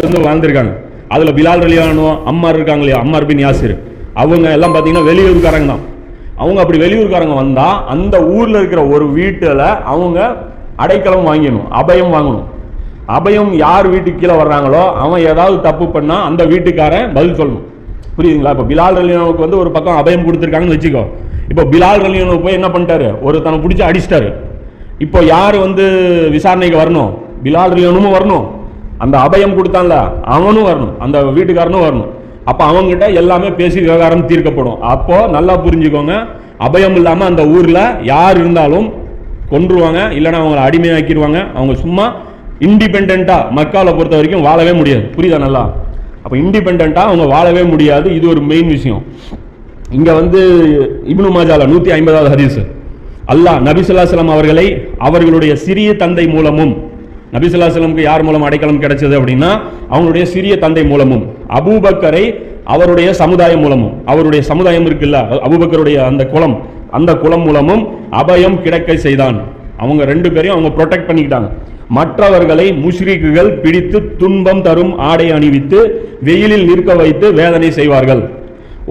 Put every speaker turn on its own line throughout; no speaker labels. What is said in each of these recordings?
வந்து வாழ்ந்திருக்காங்க. அதில் பிலால் ரலியானோ அம்மார் இருக்காங்க இல்லையா? Ammar bin Yasir. அவங்க எல்லாம் பார்த்தீங்கன்னா வெளியூர்காரங்க தான். அவங்க அப்படி வெளியூர்காரங்க வந்தால் அந்த ஊரில் இருக்கிற ஒரு வீட்டில் அவங்க அடைக்கலம் வாங்கிடணும் அபயம் வாங்கணும். அபயம் யார் வீட்டுக்கு கீழே வர்றாங்களோ அவன் ஏதாவது தப்பு பண்ணால் அந்த வீட்டுக்காரன் பதில் சொல்லணும். புரியுதுங்களா? இப்போ பிலால் ரலியானுக்கு வந்து ஒரு பக்கம் அபயம் கொடுத்துருக்காங்கன்னு வச்சுக்கோ. இப்போ பிலால் ரலியானுக்கு போய் என்ன பண்ணிட்டாரு? ஒருத்தனை பிடிச்சி அடிச்சிட்டாரு. இப்போ யார் வந்து விசாரணைக்கு வரணும்? பிலால் ரலியானும் வரணும். அந்த அபயம் கொடுத்தான்ல அவனும் வரணும் அந்த வீட்டுக்காரனும் வரணும். அப்போ அவங்ககிட்ட எல்லாமே பேசி விவகாரம் தீர்க்கப்படும். அப்போ நல்லா புரிஞ்சுக்கோங்க அபயம் இல்லாமல் அந்த ஊரில் யார் இருந்தாலும் கொன்றுவாங்க இல்லைன்னா அவங்கள அடிமையாக்கிடுவாங்க. அவங்க சும்மா இண்டிபெண்ட்டாக மக்காவை பொறுத்த வரைக்கும் வாழவே முடியாது. புரியுதா நல்லா? அப்போ இண்டிபெண்ட்டாக அவங்க வாழவே முடியாது. இது ஒரு மெயின் விஷயம். இங்கே வந்து இப்னு மாஜால நூற்றி ஐம்பதாவது ஹதீஸ். அல்லாஹ் நபிசுல்லாஸ்லாம் அவர்களை அவர்களுடைய சிறிய தந்தை மூலமும் நபிசுல்லாசலமுக்கு யார் மூலம் அடைக்கலம் கிடைச்சது அப்படின்னா அவங்களுடைய சிறிய தந்தை மூலமும் அபூபக்கரை அவருடைய சமுதாயம் மூலமும் அவருடைய சமுதாயம் இருக்குல்ல அபூபக்கருடைய அந்த குளம் அந்த குளம் மூலமும் அபயம் கிடைக்க செய்தான். அவங்க ரெண்டு பேரையும் அவங்க ப்ரொடெக்ட் பண்ணிக்கிட்டாங்க. மற்றவர்களை முஷ்ரிக்குகள் பிடித்து துன்பம் தரும் ஆடை அணிவித்து வெயிலில் நிற்க வைத்து வேதனை செய்வார்கள்.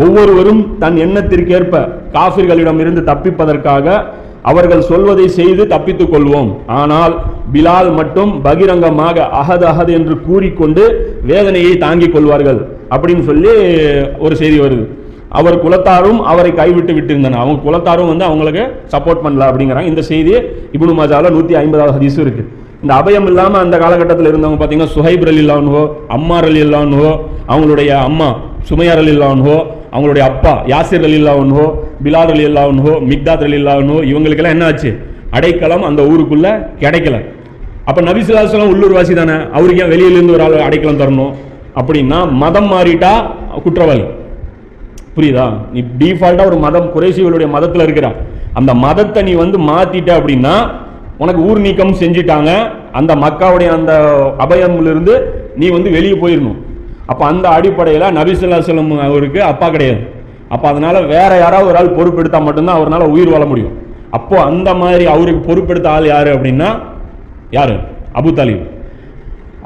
ஒவ்வொருவரும் தன் எண்ணத்திற்கேற்ப காபிர்களிடமிருந்து தப்பிப்பதற்காக அவர்கள் சொல்வதை செய்து தப்பித்துக் கொள்வோம். ஆனால் பிலால் மட்டும் பகிரங்கமாக அகது அகது என்று கூறிக்கொண்டு வேதனையை தாங்கிக் கொள்வார்கள் அப்படின்னு சொல்லி ஒரு செய்தி வருது. அவர் குலத்தாரும் அவரை கைவிட்டு விட்டிருந்தனர். அவங்க குலத்தாரும் வந்து அவங்களுக்கு சப்போர்ட் பண்ணல அப்படிங்கிறாங்க. இந்த செய்தி இபுனு மாஜாவில் நூற்றி ஐம்பதாவது ஹதீஸ் இருக்கு. இந்த அபயம் இல்லாமல் அந்த காலகட்டத்தில் இருந்தவங்க பார்த்தீங்கன்னா சுஹைப் அலி இல்லான்ஹோ அம்மார் அலி இல்லான்ஹோ அவங்களுடைய அம்மா சுமையார் அலி இல்லான்ஹோ அவங்களுடைய அப்பா யாசிர் அலி இல்லான்ஹோ பிலால் அலி இல்லான்ஹோ மிக்தாத் அலி இல்லான்ஹோ இவங்களுக்கெல்லாம் என்ன ஆச்சு? அடைக்கலம் அந்த ஊருக்குள்ளே கிடைக்கல. அப்ப நபிசுல்லாஸ்லாம் உள்ளூர்வாசி தானே? அவருக்கு ஏன் வெளியிலேருந்து ஒரு ஆள் அடைக்கலம் தரணும்? அப்படின்னா மதம் மாறிட்டா குற்றவாளி. புரியுதா? நீ டிஃபால்ட்டாக ஒரு மதம் குறைசிகளுடைய மதத்தில் இருக்கிற. அந்த மதத்தை நீ வந்து மாற்றிட்ட அப்படின்னா உனக்கு ஊர் நீக்கம் செஞ்சிட்டாங்க. அந்த மக்காவுடைய அந்த அபயம்ல இருந்து நீ வந்து வெளியே போயிடணும். அப்போ அந்த அடிப்படையில் நபிசுல்லா செல்லம் அவருக்கு அப்பா கிடையாது. அப்போ அதனால் வேற யாராவது ஒரு ஆள் பொறுப்பெடுத்தால் மட்டும்தான் அவரால் உயிர் வாழ முடியும். அப்போது அந்த மாதிரி அவருக்கு பொறுப்பெடுத்த ஆள் யார் அப்படின்னா யார்? அபு தாலிப்.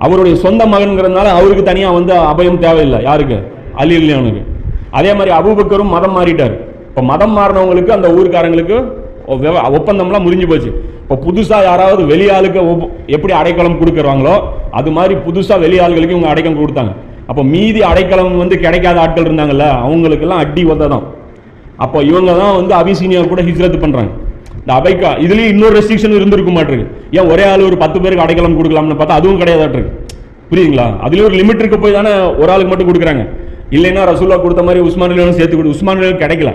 அவருடைய சொந்த மகன்கிறதுனால அவருக்கு தனியாக வந்து அபயம் தேவையில்லை. யாருக்கு? அலி இல்லையானுக்கு அதே மாதிரி அபுபக்கரும் மதம் மாறிட்டார். இப்போ மதம் மாறினவங்களுக்கு அந்த ஊருக்காரங்களுக்கு ஒப்பந்தம்லாம் முறிஞ்சு போச்சு. இப்போ புதுசாக யாராவது வெளியாளுக்கு எப்படி அடைக்கலம் கொடுக்குறாங்களோ அது மாதிரி புதுசாக வெளியாளுகளுக்கு இவங்க அடைக்கலம் கொடுத்தாங்க. அப்போ மீதி அடைக்கலம் வந்து கிடைக்காத ஆட்கள் இருந்தாங்கல்ல அவங்களுக்கெல்லாம் அடி உத தான் அப்போ இவங்க தான் வந்து அபிசீனியா கூட ஹிஜ்ரத் பண்ணுறாங்க இந்த அபைக்கா இதுலேயும் இன்னொரு ரெஸ்ட்ரிக்ஷன் இருந்திருக்க மாட்டிருக்கு ஏன் ஒரே ஆள் ஒரு பத்து பேருக்கு அடைக்கலம் கொடுக்கலாம்னு பார்த்தா அதுவும் கிடையாதாட்டிருக்கு புரியுதுங்களா? அதுலேயும் ஒரு லிமிட் இருக்க போய் தானே ஒரு ஆளுக்கு மட்டும் கொடுக்குறாங்க. இல்லைன்னா ரசூல்லா கொடுத்த மாதிரி உஸ்மான் அலியானும் சேர்த்து கொடு. உஸ்மான் அலியான் கிடைக்கல.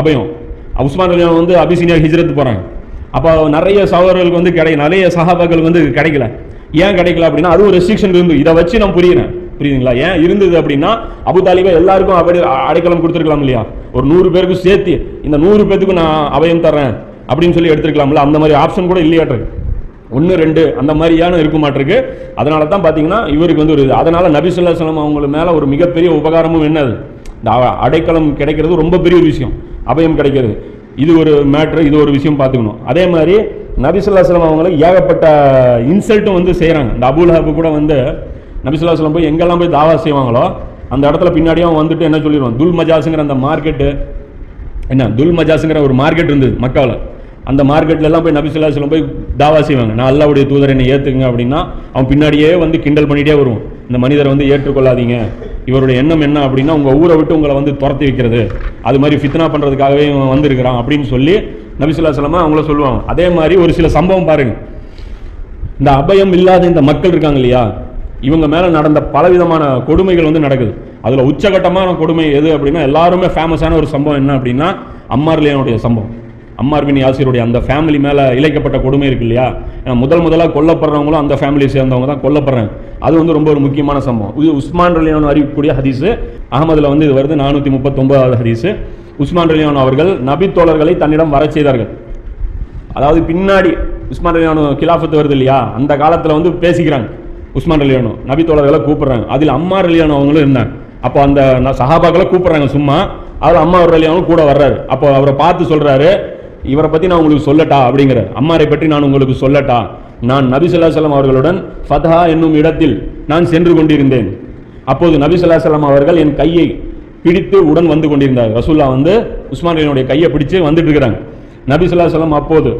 அபயம். உஸ்மான் அலியான் வந்து அபிசீனியா ஹிஜ்ரத் போகிறாங்க அப்போ நிறைய சகோதரர்களுக்கு வந்து கிடை நிறைய சகாபாக்களுக்கு வந்து கிடைக்கல. ஏன் கிடைக்கல அப்படின்னா அதுவும் ரெஸ்ட்ரிக்ஷன் இருந்து. இதை வச்சு நான் புரியுறேன். புரியுதுங்களா? ஏன் இருந்தது அப்படின்னா அபுதாலிபா எல்லாருக்கும் அப்படி அடைக்கலம் கொடுத்துருக்கலாம் இல்லையா? ஒரு நூறு பேருக்கும் சேர்த்து இந்த நூறு பேத்துக்கும் நான் அபயம் தர்றேன் அப்படின்னு சொல்லி எடுத்துருக்கலாம்ல அந்த மாதிரி ஆப்ஷன் கூட இல்லையாட்டிருக்கு ஒன்று ரெண்டு அந்த மாதிரியான இருக்க மாட்டிருக்கு. அதனால தான் பார்த்தீங்கன்னா இவருக்கு வந்து ஒரு இது. அதனால நபிசுல்லா சலம் அவங்க மேலே ஒரு மிகப்பெரிய உபகாரமும் என்னது இந்த அடைக்கலம் கிடைக்கிறது ரொம்ப பெரிய ஒரு விஷயம். அபயம் கிடைக்கிறது. இது ஒரு மேட்ரு இது ஒரு விஷயம் பார்த்துக்கணும் அதே மாதிரி நபிசுல்லா சலம் அவங்களுக்கு ஏகப்பட்ட இன்சல்ட்டும் வந்து செய்கிறாங்க இந்த அபுல் கூட வந்து நபிசுல்லா சலம் போய் எங்கெல்லாம் போய் தாவா செய்வாங்களோ அந்த இடத்துல பின்னாடியே அவன் வந்துட்டு என்ன சொல்லிடுவான்? துல் மஜாஸுங்கிற அந்த மார்க்கெட்டு என்ன? துல் மஜாஸுங்கிற ஒரு மார்க்கெட் இருந்தது மக்காவில். அந்த மார்க்கெட்லலாம் போய் நபிசுல்லா சொல்லம் போய் தாவா செய்வாங்க. நான் அல்லாவுடைய தூதர் என்னை ஏற்றுங்க அப்படின்னா அவன் பின்னாடியே வந்து கிண்டல் பண்ணிட்டே வருவான். இந்த மனிதரை வந்து ஏற்றுக்கொள்ளாதீங்க. இவருடைய எண்ணம் என்ன அப்படின்னா உங்கள் ஊரை விட்டு உங்களை வந்து துரத்தி வைக்கிறது. அது மாதிரி ஃபித்னா பண்ணுறதுக்காகவே இவன் வந்திருக்கிறான் அப்படின்னு சொல்லி நபிசுல்லா சொல்லமா அவங்கள சொல்லுவாங்க. அதே மாதிரி ஒரு சில சம்பவம் பாருங்க. இந்த அபயம் இல்லாத இந்த மக்கள் இருக்காங்க இல்லையா? இவங்க மேலே நடந்த பலவிதமான கொடுமைகள் வந்து நடக்குது. அதில் உச்சகட்டமான கொடுமை எது அப்படின்னா எல்லாருமே ஃபேமஸான ஒரு சம்பவம் என்ன அப்படின்னா அம்மார்லியானுடைய சம்பவம். அம்மார் பின் யாசிருடைய அந்த ஃபேமிலி மேலே இழைக்கப்பட்ட கொடுமை இருக்கு இல்லையா? ஏன்னா முதல் முதலாக கொல்லப்படுறவங்களும் அந்த ஃபேமிலியை சேர்ந்தவங்க தான் கொல்லப்படுறாங்க. அது வந்து ரொம்ப ஒரு முக்கியமான சம்பவம். இது உஸ்மான் ரலியான் அறிவிக்கக்கூடிய ஹதீஸு. அகமதில் வந்து இது வருது நானூற்றி முப்பத்தொன்பதாவது ஹதீஸு. உஸ்மான் ரலியான் அவர்கள் நபி தோழர்களை தன்னிடம் வரச் செய்தார்கள். அதாவது பின்னாடி உஸ்மான் ரலியானு கிலாஃபத்து வருது இல்லையா? அந்த காலத்தில் வந்து பேசிக்கிறாங்க. உஸ்மான் ரலியானோ நபி தோழர்களை கூப்பிட்றாங்க. அதில் அம்மா ரலியானோ அவங்களும் இருந்தாங்க. அப்போ அந்த சஹாபாக்களை கூப்பிட்றாங்க சும்மா. அதில் அம்மா ரலியானும் கூட வர்றாரு. அப்போ அவரை பார்த்து சொல்கிறாரு இவரை பற்றி நான் உங்களுக்கு சொல்லட்டா? அப்படிங்கிறார். அம்மாரை பற்றி நான் உங்களுக்கு சொல்லட்டா? நான் நபி ஸல்லல்லாஹு அவர்களுடன் ஃபதஹா என்னும் இடத்தில் நான் சென்று கொண்டிருந்தேன். அப்போது நபி ஸல்லல்லாஹு அவர்கள் என் கையை பிடித்து உடன் வந்து கொண்டிருந்தார். ரசூல்லா வந்து உஸ்மான் ரலியனுடைய கையை பிடிச்சு வந்துட்டு இருக்கிறாங்க. நபி ஸல்லல்லாஹு அப்போது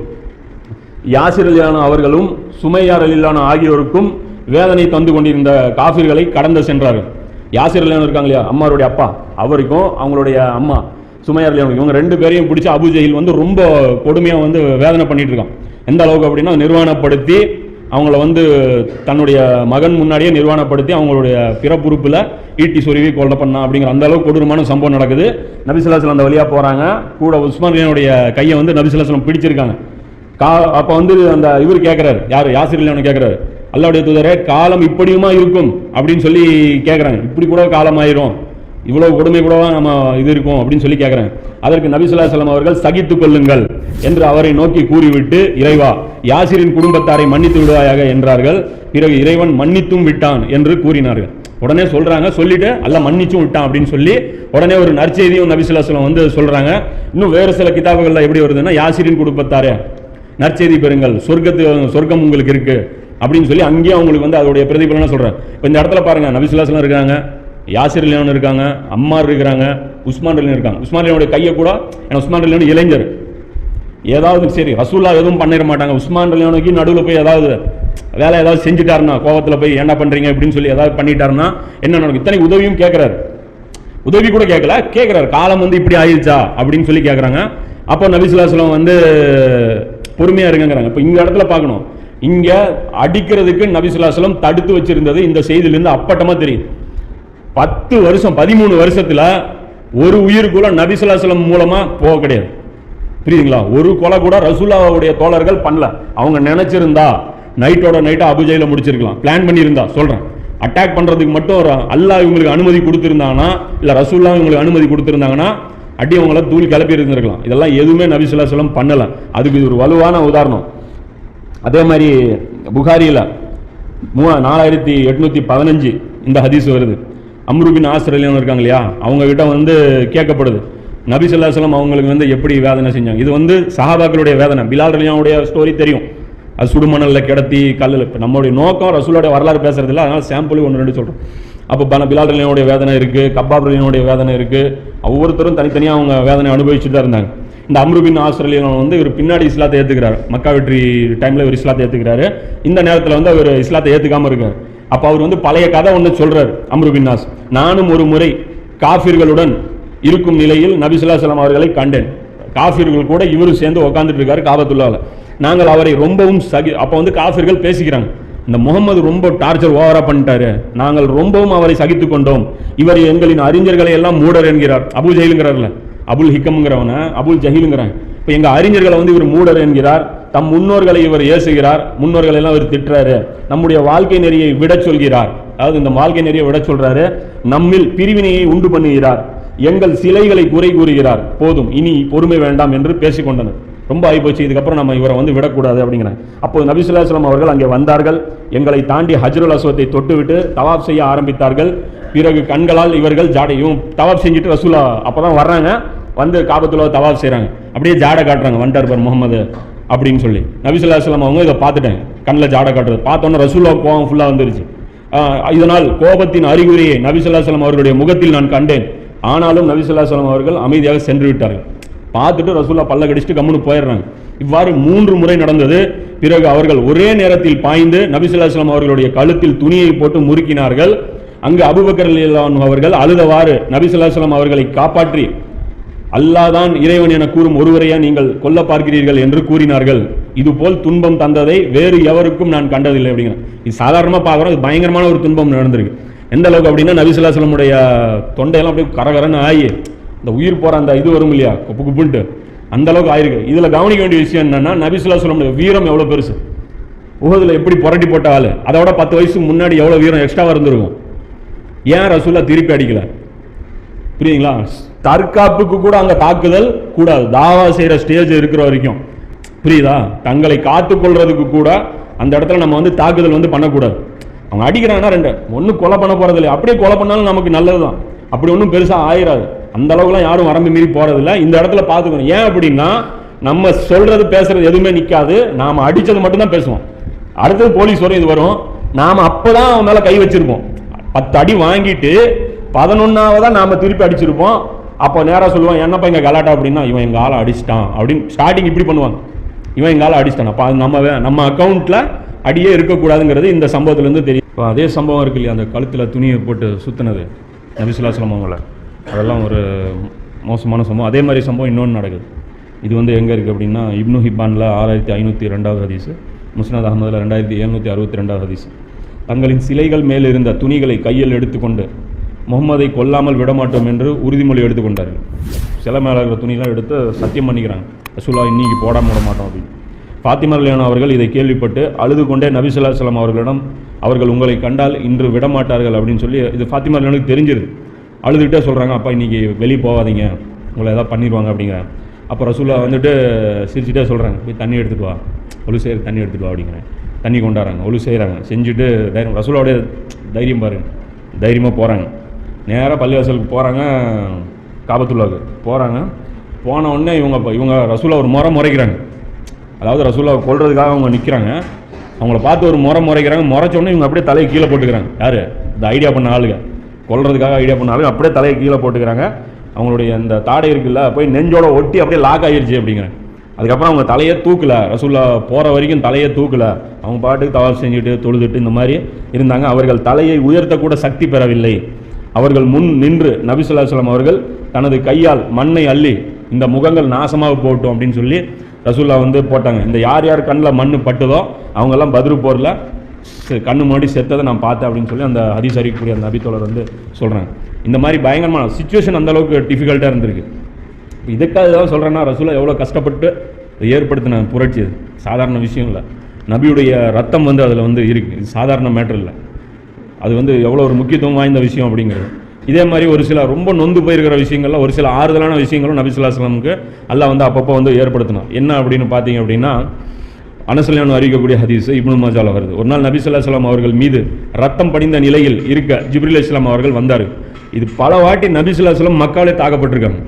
யாசிர் அலிலான அவர்களும் சுமையார் அலிலான ஆகியோருக்கும் வேதனை தந்து கொண்டிருந்த காஃபிர்களை கடந்து சென்றார்கள். யாசிர் அலியான் இருக்காங்க இல்லையா அம்மாருடைய அப்பா. அவருக்கும் அவங்களுடைய அம்மா சுமையார் அலிலான இவங்க ரெண்டு பேரையும் பிடிச்சி அபு ஜெயில் வந்து ரொம்ப கொடுமையாக வந்து வேதனை பண்ணிட்டு இருக்கான். எந்த அளவுக்கு அப்படின்னா நிர்வாணப்படுத்தி அவங்கள வந்து தன்னுடைய மகன் முன்னாடியே நிர்வாணப்படுத்தி அவங்களுடைய பிறப்புறுப்பில் ஈட்டி சொருவி கொலை பண்ணா அப்படிங்கிற அந்த அளவுக்கு கொடூரமான சம்பவம் நடக்குது. நபிசுல்லாஸ்லம் அந்த வழியாக போகிறாங்க கூட உஸ்மான் கையை வந்து நபிசுல்லாஸ்லம் பிடிச்சிருக்காங்க. கா அப்போ வந்து அந்த இவர் கேட்குறாரு யார்? யாசிர் இல்லைன்னு கேட்குறாரு அல்லாவுடைய தூதரே காலம் இப்படியுமா இருக்கும் அப்படின்னு சொல்லி கேட்குறாங்க இப்படி கூட காலம் ஆயிரும் இவ்வளோ கொடுமை கூட நம்ம இது இருக்கும் அப்படின்னு சொல்லி கேட்குறேன் அதற்கு நபிசுல்லா சலம் அவர்கள் சகித்துக் கொள்ளுங்கள் என்று அவரை நோக்கி கூறிவிட்டு இறைவா யாசிரின் குடும்பத்தாரை மன்னித்து விடுவாயாக என்றார்கள். பிறகு இறைவன் மன்னித்தும் விட்டான் என்று கூறினார்கள். உடனே சொல்கிறாங்க சொல்லிட்டு அல்ல மன்னிச்சும் விட்டான் அப்படின்னு சொல்லி உடனே ஒரு நற்செய்தியும் நபிசுல்லா வந்து சொல்கிறாங்க இன்னும் வேறு சில கிதாபுகள்ல எப்படி வருதுன்னா யாசிரின் குடும்பத்தாரே நற்செய்தி பெறுங்கள். சொர்க்கத்து சொர்க்கம் உங்களுக்கு இருக்குது அப்படின்னு சொல்லி அங்கேயும் அவங்களுக்கு வந்து அதோடைய பிரதிபலனை சொல்கிறேன் இப்போ இந்த இடத்துல பாருங்கள் நபிசுல்லாஸ்லாம் இருக்காங்க யாசிர் லியான் இருக்காங்க அம்மார் இருக்கிறாங்க உஸ்மான் அலியன் இருக்காங்க. உஸ்மான் அலியோட கையை கூட ஏன்னா உஸ்மான் அலியான் இளைஞர். ஏதாவது சரி ரசூல்லா எதுவும் பண்ணிட மாட்டாங்க. உஸ்மான் அலியானுக்கு நடுவில் போய் ஏதாவது வேலை ஏதாவது செஞ்சுட்டாருன்னா கோவத்தில் போய் என்ன பண்ணுறீங்க அப்படின்னு சொல்லி ஏதாவது பண்ணிட்டாருன்னா என்ன நடக்கும்? இத்தனை உதவியும் கேட்குறாரு உதவி கூட கேட்கல கேட்குறாரு காலம் வந்து இப்படி ஆயிடுச்சா அப்படின்னு சொல்லி கேட்குறாங்க அப்போ நபிசுல்லாஸ்லாம் வந்து பொறுமையாக இருக்குங்கிறாங்க இப்போ இந்த இடத்துல பார்க்கணும். இங்க அடிக்கிறதுக்கு நபிசுல்லாஸ்லம் தடுத்து வச்சிருந்தது இந்த செய்தியிலிருந்து அப்பட்டமா தெரியும் பத்து வருஷம் பதிமூணு வருஷத்துல ஒரு உயிருக்குள்ள நபிசுல்லாஸ்லம் மூலமா போக கிடையாது. புரியுதுங்களா? ஒரு கொலை கூட ரசூல்லாவுடைய தோழர்கள் பண்ணல. அவங்க நினைச்சிருந்தா நைட்டோட நைட்டா அபுஜையில் முடிச்சிருக்கலாம். பிளான் பண்ணியிருந்தா சொல்றேன். அட்டாக் பண்றதுக்கு மட்டும் ஒரு அல்லாஹ் இவங்களுக்கு அனுமதி கொடுத்துருந்தாங்கன்னா இல்லை ரசூல்லா இவங்களுக்கு அனுமதி கொடுத்துருந்தாங்கன்னா அடி அவங்கள தூள் கிளப்பி இருந்திருக்கலாம் இதெல்லாம் எதுவுமே நபி சொல்லம் பண்ணலை. அதுக்கு இது ஒரு வலுவான உதாரணம். அதே மாதிரி புகாரியில் மூ நாலாயிரத்தி எட்நூற்றி பதினஞ்சு இந்த ஹதீஸ் வருது. அம்ருபின் ஆசிரியர் இருக்காங்க இல்லையா அவங்கக்கிட்ட வந்து கேட்கப்படுது. நபி சொல்லாஸ்லாம் அவங்களுக்கு வந்து எப்படி வேதனை செஞ்சாங்க? இது வந்து சஹாபாக்களுடைய வேதனை. பிலால் ரலியாவுடைய ஸ்டோரி தெரியும். அது சுடுமணலில் கிடத்தி கல்லில். இப்போ நம்மளுடைய நோக்கம் ரசூலோடைய வரலாறு பேசுறதில்ல இல்லை. சாம்பிள் ஒன்று ரெண்டு சொல்கிறோம் அப்போ பல பிலால் ரலியாவுடைய வேதனை இருக்குது கபாப் ரலியாவுடைய வேதனை இருக்குது ஒவ்வொருத்தரும் தனித்தனியாக அவங்க வேதனை அனுபவிச்சுட்டு தான் இருந்தாங்க. இந்த அம்ருபின் ஆஸ்திரேலியன் வந்து இவர் பின்னாடி இஸ்லாத்தை ஏற்றுக்கிறார் மக்கா வெற்றி டைமில் இவர் இஸ்லாத்தை ஏற்றுக்கிறாரு இந்த நேரத்தில் வந்து அவர் இஸ்லாத்தை ஏற்றுக்காமல் இருக்கார். அப்போ அவர் வந்து பழைய கதை ஒன்று சொல்கிறார் அம்ருபின் நாஸ் நானும் ஒரு முறை காஃபிர்களுடன் இருக்கும் நிலையில் நபிசுல்லா சலாம் அவர்களை கண்டேன். காஃபிர்கள் கூட இவரும் சேர்ந்து உட்காந்துட்டு இருக்காரு காபத்துள்ளாவில் நாங்கள் அவரை ரொம்பவும் சகி அப்போ வந்து காஃபிர்கள் பேசிக்கிறாங்க. இந்த முகமது ரொம்ப டார்ச்சர் ஓவரா பண்ணிட்டாரு. நாங்கள் ரொம்பவும் அவரை சகித்து கொண்டோம். இவர் எங்களின் அறிஞர்களை எல்லாம் மூடர் என்கிறார். அபு ஜஹிலுங்கிறார்ல அபுல் ஹிக்கம்ங்கிறவனை அபுல் ஜஹிலுங்கிறாங்க இப்போ எங்கள் அறிஞர்களை வந்து இவர் மூடர் என்கிறார். தம் முன்னோர்களை இவர் ஏசுகிறார். முன்னோர்களை எல்லாம் இவர் திட்டுறாரு. நம்முடைய வாழ்க்கை நெறியை விடச் சொல்கிறார். அதாவது இந்த வாழ்க்கை நெறியை விடச் சொல்றாரு. நம்மில் பிரிவினையை உண்டு பண்ணுகிறார். எங்கள் சிலைகளை குறை கூறுகிறார். போதும் இனி பொறுமை வேண்டாம் என்று பேசிக்கொண்டனர். ரொம்ப ஆகிப்போச்சு இதுக்கப்புறம் நம்ம இவரை வந்து விடக்கூடாது அப்படிங்கிறேன். அப்போது நபிசுல்லாஸ்லாம் அவர்கள் அங்கே வந்தார்கள். எங்களை தாண்டி ஹஜ்ருல் அஸ்வத்தை தொட்டுவிட்டு தவாப் செய்ய ஆரம்பித்தார்கள். பிறகு கண்களால் இவர்கள் ஜாடையும் தவாப் செஞ்சுட்டு ரசூலா அப்பதான் வர்றாங்க. வந்து காபத்துல தவாப் செய்கிறாங்க அப்படியே ஜாடை காட்டுறாங்க வண்டார் பார் முகமது அப்படின்னு சொல்லி. நபிசுல்லாஸ்லாம் அவங்க இதை பார்த்துட்டேன் கண்ணில் ஜாடை காட்டுறது. பார்த்தோன்னே ரசூலா கோவம் ஃபுல்லாக வந்துருச்சு. இதனால் கோபத்தின் அறிகுறியை நபிசுல்லாஸ்லாம் அவர்களுடைய முகத்தில் நான் கண்டேன். ஆனாலும் நபிசுல்லாஸ்லாம் அவர்கள் அமைதியாக சென்று விட்டார்கள். பார்த்துட்டு ரசூல்லா பல்ல கடிச்சிட்டு கம்முன்னு போயிடுறாங்க. இவ்வாறு மூன்று முறை நடந்தது. பிறகு அவர்கள் ஒரே நேரத்தில் பாய்ந்து நபிசுல்லாஸ்லாம் அவர்களுடைய கழுத்தில் துணியை போட்டு முறுக்கினார்கள். அங்கு அபுபக்கர் ரலியல்லாஹு அவர்கள் அழுதவாறு நபிசுல்லாஸ்லாம் அவர்களை காப்பாற்றி அல்லாஹ் தான் இறைவன் என கூறும் ஒருவரையா நீங்கள் கொல்ல பார்க்கிறீர்கள் என்று கூறினார்கள். இதுபோல் துன்பம் தந்ததை வேறு எவருக்கும் நான் கண்டதில்லை அப்படிங்கிற இது சாதாரணமாக பார்க்குறோம். இது பயங்கரமான ஒரு துன்பம் நடந்திருக்கு. எந்த அளவுக்கு அப்படின்னா நபிசுல்லாஸ்லமுடைய தொண்டையெல்லாம் அப்படியே கரகரன்னு ஆகி இந்த உயிர் போகிற அந்த இது வரும் இல்லையா? குப்பு குப்புன்ட்டு. அந்த அளவுக்கு ஆயிருக்கு. இதில் கவனிக்க வேண்டிய விஷயம் என்னன்னா நபிசுல்லாஸ்லமுடைய வீரம் எவ்வளோ பெருசு? உகதில் எப்படி புரட்டி போட்ட ஆள்? அதோட பத்து வயசுக்கு முன்னாடி எவ்வளோ வீரம் எக்ஸ்ட்ரா இருந்திருக்கும்? ஏன் ரசூல்லா திருப்பி அடிக்கல? புரியுங்களா தற்காப்புக்கு கூட அங்க தாக்குதல் கூடாது. தாவா செய்யற ஸ்டேஜ் இருக்கிற வரைக்கும். புரியுதா? தங்களை காத்துக்கொள்றதுக்கு கூட அந்த இடத்துல நம்ம வந்து தாக்குதல் வந்து பண்ணக்கூடாது. அவங்க அடிக்கிறாங்கன்னா ரெண்டு. ஒன்றும் கொலை பண்ண போறது இல்லை அப்படியே கொலை பண்ணாலும் நமக்கு நல்லதுதான். அப்படி ஒன்றும் பெருசாக ஆயிராது. அந்த அளவுக்குலாம் யாரும் வரம்பு மீறி போறதில்ல. இந்த இடத்துல பார்த்துக்கணும். ஏன் அப்படின்னா நம்ம சொல்றது பேசுறது எதுவுமே நிற்காது நாம அடித்தது மட்டும்தான் பேசுவோம். அடுத்தது போலீஸ் வரும் இது வரும். நாம் அப்போ தான் அவன் மேலே கை வச்சிருப்போம். பத்து அடி வாங்கிட்டு பதினொன்னாவதா நாம் திருப்பி அடிச்சிருப்போம். அப்போ நேராக சொல்லுவான் என்னப்பா இங்கே கலாட்டா? அப்படின்னா இவன் எங்கள் ஆளை அடிச்சிட்டான். அப்படின்னு ஸ்டார்டிங் இப்படி பண்ணுவாங்க. இவன் எங்கள் ஆளை அடிச்சிட்டான். அப்போ அது நம்ம நம்ம அக்கௌண்ட்டில் அடியே இருக்கக்கூடாதுங்கிறது இந்த சம்பவத்துலேருந்து தெரியும். இப்போ அதே சம்பவம் இருக்கு இல்லையா அந்த கழுத்தில் துணியை போட்டு சுற்றுனது நபிசுல்லாஸ்லாம் அவங்கள. அதெல்லாம் ஒரு மோசமான சம்பவம். அதே மாதிரி சம்பவம் இன்னொன்று நடக்குது. இது வந்து எங்கே இருக்குது அப்படின்னா இப்னு ஹிப்பானில் ஆறாயிரத்தி ஐநூற்றி ரெண்டாவது ஹதீஸு முஸ்னாத் அகமதில் ரெண்டாயிரத்தி எழுநூற்றி அறுபத்தி ரெண்டாவது ஹதீஸ். தங்களின் சிலைகள் மேல் இருந்த துணிகளை கையில் எடுத்துக்கொண்டு முகமதை கொல்லாமல் விடமாட்டோம் என்று உறுதிமொழி எடுத்துக்கொண்டார்கள். சில மேலே இருக்கிற துணிலாம் எடுத்து சத்தியம் பண்ணிக்கிறாங்க. ரசூலா இன்னைக்கு போடாமல் விட மாட்டோம் அப்படின்னு. ஃபாத்திமா கல்யாணம் அவர்கள் இதை கேள்விப்பட்டு அழுது கொண்டே நபிசுல்லா சலாம் அவர்களிடம் அவர்கள் உங்களை கண்டால் இன்று விடமாட்டார்கள் அப்படின்னு சொல்லி இது ஃபாத்திமா கல்யாணுக்கு தெரிஞ்சிருது. அழுதுகிட்டே சொல்கிறாங்க அப்பா இன்னைக்கு வெளியே போகாதீங்க. உங்களை ஏதாவது பண்ணிடுவாங்க அப்படிங்கிறாங்க. அப்போ ரசூலா வந்துட்டு சிரிச்சுட்டே சொல்கிறாங்க போய் தண்ணி எடுத்துகிட்டு வா. ஒழு சேர் தண்ணி எடுத்துகிட்டு வா அப்படிங்கிறேன் தண்ணி கொண்டாடுறாங்க ஒழு செய்கிறாங்க செஞ்சுட்டு தைரியம் ரசூலோடைய தைரியம் பாருங்க தைரியமாக போகிறாங்க நேராக பள்ளிவாசலுக்கு போகிறாங்க காபத்துள்ளாவுக்கு போகிறாங்க போன உடனே இவங்க இவங்க ரசூலா ஒரு முறை முறைக்கிறாங்க. அதாவது ரசூலா கொள்றதுக்காக அவங்க நிற்கிறாங்க அவங்கள பார்த்து ஒரு முறை முறைக்கிறாங்க. முறைச்சோடனே இவங்க அப்படியே தலையை கீழே போட்டுக்கிறாங்க. யார்? இந்த ஐடியா பண்ண ஆளுங்க. கொல்றதுக்காக ஐடியா பண்ண ஆளுங்க. அப்படியே தலையை கீழே போட்டுக்கிறாங்க. அவங்களுடைய அந்த தாடை இருக்குல்ல போய் நெஞ்சோட ஒட்டி அப்படியே லாக் ஆகிடுச்சு அப்படிங்கிறாங்க. அதுக்கப்புறம் அவங்க தலையே தூக்கல. ரசூல்லா போகிற வரைக்கும் தலையே தூக்கல. அவங்க பாட்டுக்கு தவறு செஞ்சுட்டு தொழுதுட்டு இந்த மாதிரி இருந்தாங்க. அவர்கள் தலையை உயர்த்தக்கூட சக்தி பெறவில்லை. அவர்கள் முன் நின்று நபி ஸல்லல்லாஹு அவர்கள் தனது கையால் மண்ணை அள்ளி இந்த முகங்கள் நாசமாக போட்டோம் அப்படின்னு சொல்லி ரசூல்லா வந்து போட்டாங்க. இந்த யார் யார் கண்ணில் மண் பட்டுதோ அவங்கெல்லாம் பதிரு போரில் கண்ணு முன்னாடி செத்ததை நான் பார்த்தேன் அப்படின்னு சொல்லி அந்த அதிசரிக்கக்கூடிய அந்த நபித்தோழர் வந்து சொல்கிறாங்க இந்த மாதிரி பயங்கரமான சுச்சுவேஷன் அந்த அளவுக்கு டிஃபிகல்ட்டாக இருந்திருக்கு. இதுக்காக ஏதாவது சொல்கிறேன்னா ரசூலா எவ்வளோ கஷ்டப்பட்டு ஏற்படுத்தின புரட்சி அது சாதாரண விஷயம் இல்லை. நபியுடைய ரத்தம் வந்து அதில் வந்து இருக்குது சாதாரண மேட்ரு இல்லை. அது வந்து எவ்வளோ ஒரு முக்கியத்துவம் வாய்ந்த விஷயம் அப்படிங்கிறது. இதே மாதிரி ஒரு சில ரொம்ப நொந்து போயிருக்கிற விஷயங்கள்லாம் ஒரு சில ஆறுதலான விஷயங்களும் நபிசுல்லாஸ்லாமுக்கு அல்லா வந்து அப்பப்போ வந்து ஏற்படுத்தணும் என்ன அப்படின்னு பார்த்தீங்க அப்படின்னா அனசல்யான் அறிவிக்கக்கூடிய ஹதீஸ் இப்னு மாஜால வருது. ஒரு நாள் நபி ஸல்லல்லாஹு அவர்கள் மீது ரத்தம் படிந்த நிலையில் இருக்க ஜிப்ரில் இஸ்லாம் அவர்கள் வந்தார். இது பல வாட்டி நபி ஸல்லல்லாஹு அலைஹி மக்காலே தாக்கப்பட்டிருக்காங்க.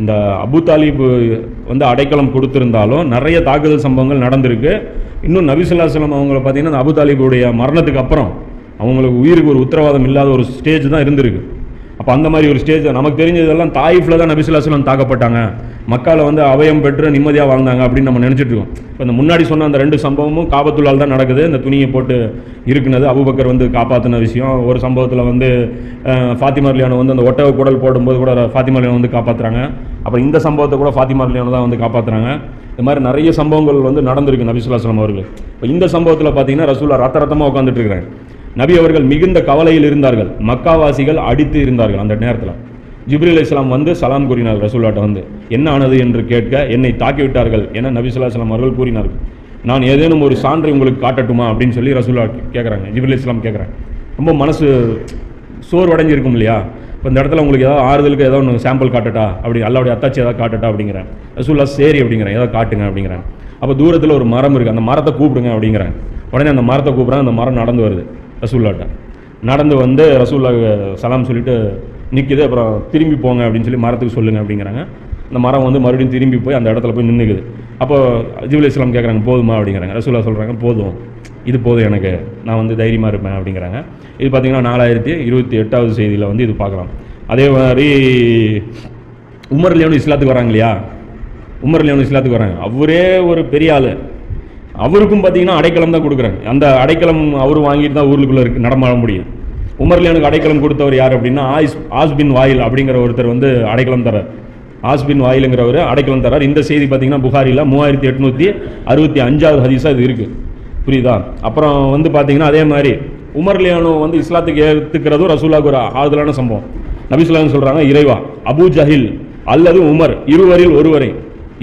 இந்த அபு தாலிப் வந்து அடைக்கலம் கொடுத்திருந்தாலும் நிறைய தாக்குதல் சம்பவங்கள் நடந்திருக்கு. இன்னும் நபிசுல்லாஸ்லம் அவங்கள பார்த்தீங்கன்னா அந்த அபு தாலிபுடைய மரணத்துக்கு அப்புறம் அவங்களுக்கு உயிருக்கு ஒரு உத்தரவாதம் இல்லாத ஒரு ஸ்டேஜ் தான் இருந்திருக்கு. அப்போ அந்த மாதிரி ஒரு ஸ்டேஜ் நமக்கு தெரிஞ்சதெல்லாம் தாயிஃபில் தான் நபிசுல்லாஸ்லம் தாக்கப்பட்டாங்க. மக்களை வந்து அவயம் பெற்று நிம்மதியாக வாழ்ந்தாங்க அப்படின்னு நம்ம நினச்சிட்டு இருக்கோம். இப்போ இந்த முன்னாடி சொன்ன அந்த ரெண்டு சம்பவமும் காபத்துள்ளால் தான் நடக்குது. இந்த துணியை போட்டு இருக்குனது அபுபக்கர் வந்து காப்பாற்றின விஷயம். ஒரு சம்பவத்தில் வந்து அஹ், ஃபாத்திமா லியானோ வந்து அந்த ஒட்டக குடல் போடும்போது கூட ஃபாத்திமா லியானோ வந்து காப்பாற்றுறாங்க அப்புறம் இந்த சம்பவத்தை கூட ஃபாத்திமா லியானோ தான் வந்து காப்பாற்றுறாங்க இந்த மாதிரி நிறைய சம்பவங்கள் வந்து நடந்திருக்கு நபிசுல்லாஸ்லாம் அவர்கள். இப்போ இந்த சம்பவத்தில் பார்த்தீங்கன்னா ரசூலா ரத்த ரத்தமாக உட்காந்துட்டு இருக்கிறாங்க நபி அவர்கள் மிகுந்த கவலையில் இருந்தார்கள். மக்காவாசிகள் அடித்து இருந்தார்கள் அந்த நேரத்தில். ஜிப்ரில் இஸ்லாம் வந்து சலாம் கூறினார் ரசூல்லாட்ட வந்து. என்ன ஆனது என்று கேட்க என்னை தாக்கி விட்டார்கள் என நபி ஸல்லல்லாஹு அலைஹி அவர்கள் கூறினார்கள் நான் ஏதேனும் ஒரு சான்றை உங்களுக்கு காட்டட்டுமா அப்படின்னு சொல்லி ரசூல்லா கேட்குறாங்க ஜிப்ரில் இஸ்லாம் கேட்குறாங்க ரொம்ப மனசு சோர்வடைஞ்சிருக்கும் இல்லையா? இப்போ இந்த இடத்துல உங்களுக்கு ஏதாவது ஆறுதலுக்கு ஏதாவது ஒன்று சாம்பிள் காட்டட்டா? அப்படி அல்லாவுடைய அத்தாச்சி ஏதாவது காட்டட்டா அப்படிங்கிறேன். ரசூல்லா சரி அப்படிங்கிறேன் ஏதாவது காட்டுங்க அப்படிங்கிறேன். அப்போ தூரத்தில் ஒரு மரம் இருக்குது அந்த மரத்தை கூப்பிடுங்க அப்படிங்கிறேன். உடனே அந்த மரத்தை கூப்பிட்றேன் அந்த மரம் நடந்து வருது ரசூல்லாட்ட நடந்து வந்து ரசூல்லா சலாம் சொல்லிட்டு நிற்கிது அப்புறம் திரும்பி போங்க அப்படின்னு சொல்லி மரத்துக்கு சொல்லுங்கள் அப்படிங்கிறாங்க. அந்த மரம் வந்து மறுபடியும் திரும்பி போய் அந்த இடத்துல போய் நின்றுக்குது அப்போ ஜிபுல் இஸ்லாம் கேட்குறாங்க போதுமா? அப்படிங்கிறாங்க. ரசூலா சொல்கிறாங்க போதும். இது போதும் எனக்கு. நான் வந்து தைரியமாக இருப்பேன். அப்படிங்கிறாங்க. இது பார்த்திங்கன்னா நாலாயிரத்தி இருபத்தி எட்டாவது செய்தியில் வந்து இது பார்க்கலாம் அதே மாதிரி உமர் லியோனு இஸ்லாத்துக்கு வராங்க இல்லையா? உமர் லியோனு இஸ்லாத்துக்கு வராங்க. அவரே ஒரு பெரிய ஆள். அவருக்கும் பார்த்தீங்கன்னா அடைக்கலம் தான் கொடுக்குறாங்க. அந்த அடைக்கலம் அவர் வாங்கிட்டு தான் ஊருக்குள்ளே இருக்கு நடமாட முடியும். உமர்லியனுக்கு அடைக்கலம் கொடுத்தவர் யார் அப்படின்னா ஆயிஸ் ஆஸ்பின் வாயில் அப்படிங்கிற ஒருத்தர் வந்து அடைக்கலம் தரார் ஆஸ்பின் வாயிலுங்கிறவர் அடைக்கலம் தரார் இந்த செய்தி பார்த்தீங்கன்னா புகாரில் மூவாயிரத்தி எட்நூற்றி அறுபத்தி அஞ்சாவது ஹதீஸாக இது இருக்குது புரியுதா? அப்புறம் வந்து பார்த்தீங்கன்னா அதே மாதிரி உமர் லியானோ வந்து இஸ்லாத்துக்கு ஏற்றுக்கிறதும் ரசூலாவுக்கு ஒரு ஆறுதலான சம்பவம். நபிசுல்லான்னு சொல்கிறாங்க இறைவா அபூ ஜஹில் அல்லது உமர் இருவரில் ஒருவரை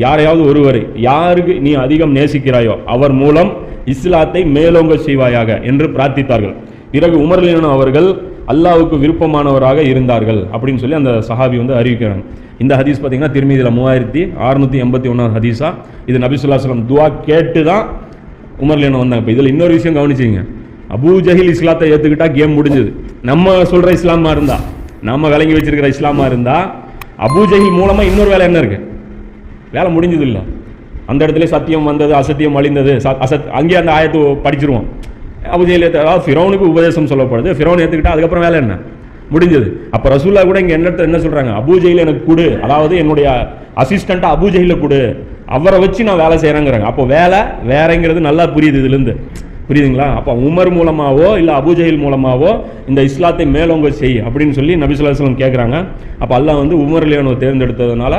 யாரையாவது ஒருவரை யாருக்கு நீ அதிகம் நேசிக்கிறாயோ அவர் மூலம் இஸ்லாத்தை மேலோங்க செய்வாயாக என்று பிரார்த்தித்தார்கள். பிறகு உமர் அவர்கள் அல்லாவுக்கு விருப்பமானவராக இருந்தார்கள் அப்படின்னு சொல்லி அந்த சஹாபி வந்து அறிவிக்கிறாங்க. இந்த ஹதீஸ் பார்த்தீங்கன்னா திருமதியில் மூவாயிரத்தி அறுநூற்றி எண்பத்தி ஒன்றாவது ஹதீஸா. இது நபிசுல்லாஸ்லம் துவா கேட்டு தான் உமர்லியன் வந்தாங்க. இப்போ இதில் இன்னொரு விஷயம் கவனிச்சிங்க. அபூ ஜஹில் இஸ்லாத்தை ஏற்றுக்கிட்டா கேம் முடிஞ்சது. நம்ம சொல்கிற இஸ்லாமா இருந்தா நம்ம விளங்கி வச்சிருக்கிற இஸ்லாமா இருந்தா அபூ ஜஹில் மூலமாக இன்னொரு வேலை என்ன இருக்கு? வேலை முடிஞ்சது இல்லை. அந்த இடத்துல சத்தியம் வந்தது அசத்தியம் அழிந்தது அசத் அங்கேயே அந்த ஆயத்து படிச்சிருவோம். அபுஜெயில் அதாவது ஃபிரோனுக்கு உபதேசம் சொல்லப்படுது. ஃபிரோன் ஏற்றுக்கிட்டா அதுக்கப்புறம் வேலை என்ன? முடிஞ்சது. அப்போ ரசூல்லா கூட இங்கே என்ன என்ன சொல்கிறாங்க அபூஜெயில் எனக்கு கொடு. அதாவது என்னுடைய அசிஸ்டண்ட்டாக அபூஜெயில கொடு. அவரை வச்சு நான் வேலை செய்கிறேங்கிறாங்க அப்போ வேலை வேறங்கிறது நல்லா புரியுது இதுலேருந்து. புரியுதுங்களா? அப்போ உமர் மூலமாகவோ இல்லை அபூஜெயில் மூலமாகவோ இந்த இஸ்லாத்தை மேலோங்க செய் அப்படின்னு சொல்லி நபிசுல்லாஸ்லம் கேட்குறாங்க அப்போ அல்லாஹ் வந்து உமர் லியோனை தேர்ந்தெடுத்ததுனால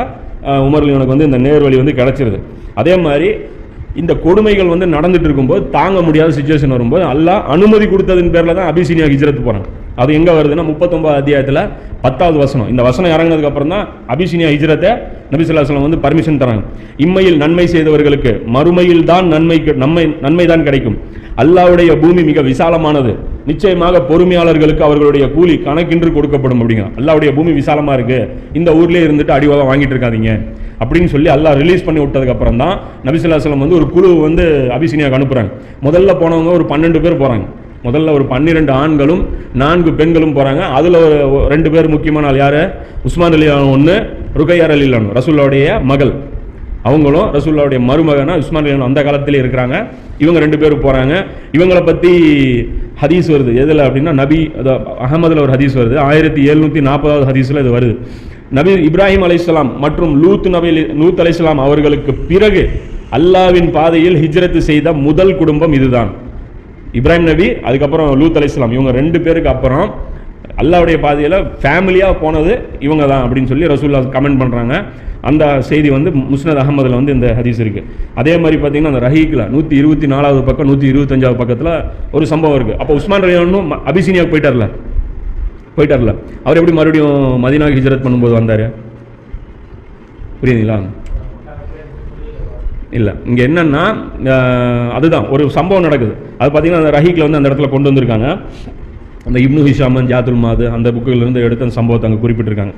உமர் லியோனுக்கு வந்து இந்த நேர்வழி வந்து கிடச்சிருது. அதே மாதிரி இந்த கொடுமைகள் வந்து நடந்துட்டு இருக்கும்போது தாங்க முடியாத சுச்சுவேஷன் வரும்போது அல்லாஹ் அனுமதி கொடுத்ததின் பேரில் தான் அபிசீனியா ஹிஜ்ரத் போகிறாங்க அது எங்கே வருதுன்னா முப்பத்தொம்பது அத்தியாயத்தில் பத்தாவது வசனம். இந்த வசனம் இறங்கினதுக்கு அப்புறம் தான் அபிசீனியா ஹிஜ்ரத்தை நபி வந்து பர்மிஷன் தராங்க. இம்மையில் நன்மை செய்தவர்களுக்கு மறுமையில் தான் நன்மை நன்மை நன்மை தான் கிடைக்கும். அல்லாஹ்வுடைய பூமி மிக விசாலமானது. நிச்சயமாக பொறுமையாளர்களுக்கு அவர்களுடைய கூலி கணக்கின்று கொடுக்கப்படும் அப்படிங்கிறான் அல்லாவுடைய பூமி விசாலமாக இருக்குது இந்த ஊர்லேயே இருந்துட்டு அடிவாக வாங்கிட்டு இருக்காதீங்க. அப்படின்னு சொல்லி அல்லா ரிலீஸ் பண்ணி விட்டதுக்கப்புறம் தான் நபிசுல்லாஸ்லம் வந்து ஒரு குழு வந்து அபிசினியாவுக்கு அனுப்புகிறாங்க முதல்ல போனவங்க ஒரு பன்னெண்டு பேர் போகிறாங்க முதல்ல ஒரு பன்னிரெண்டு ஆண்களும் நான்கு பெண்களும் போகிறாங்க அதில் ஒரு ரெண்டு பேர் முக்கியமான ஆள் யார்? உஸ்மான் அலி ஒன்று ருகையார் அலி ரசூல்லாவுடைய மகள். அவங்களும் ரசூல்லாவுடைய மருமகனா உஸ்மான் அலி அந்த காலத்திலே இருக்கிறாங்க. இவங்க ரெண்டு பேரும் போகிறாங்க இவங்களை பற்றி ஹதீஸ் வருது. எதில் அப்படின்னா நபி அகமதில் ஒரு ஹதீஸ் வருது. ஆயிரத்தி எழுநூற்றி நாற்பதாவது ஹதீஸில் இது வருது. நபி இப்ராஹிம் அலைஹிஸ்ஸலாம் மற்றும் லூத் நபி லூத் அலைஹிஸ்ஸலாம் அவர்களுக்கு பிறகு அல்லாவின் பாதையில் ஹிஜ்ரத்து செய்த முதல் குடும்பம் இதுதான். இப்ராஹிம் நபி அதுக்கப்புறம் லூத் அலைஹிஸ்ஸலாம் இவங்க ரெண்டு பேருக்கு அப்புறம் அல்லாவுடைய பாதையில் ஃபேமிலியாக போனது இவங்க தான் அப்படின்னு சொல்லி ரசூல்லா கமெண்ட் பண்ணுறாங்க அந்த செய்தி வந்து முஸ்னத் அகமதில் வந்து இந்த ஹதீஸ் இருக்குது அதே மாதிரி பார்த்தீங்கன்னா அந்த ரஹீக்கில் நூற்றி இருபத்தி நாலாவது பக்கம் நூற்றி இருபத்தஞ்சாவது பக்கத்தில் ஒரு சம்பவம் இருக்குது அப்போ உஸ்மான் ரயானும் அபிசீனியாவுக்கு போயிட்டார்ல? போயிட்டார்ல. அவர் எப்படி மறுபடியும் மதினாவுக்கு ஹிஜரத் பண்ணும்போது வந்தார்? புரியுதுங்களா? இல்லை. இங்கே என்னென்னா அதுதான். ஒரு சம்பவம் நடக்குது. அது பார்த்தீங்கன்னா அந்த ரஹீக்கில் வந்து அந்த இடத்துல கொண்டு வந்திருக்காங்க. அந்த இப்னு ஹிஷாமன் ஜாத்துல் மாது அந்த புக்குலேருந்து எடுத்த அந்த சம்பவத்தை அங்கே குறிப்பிட்டிருக்காங்க.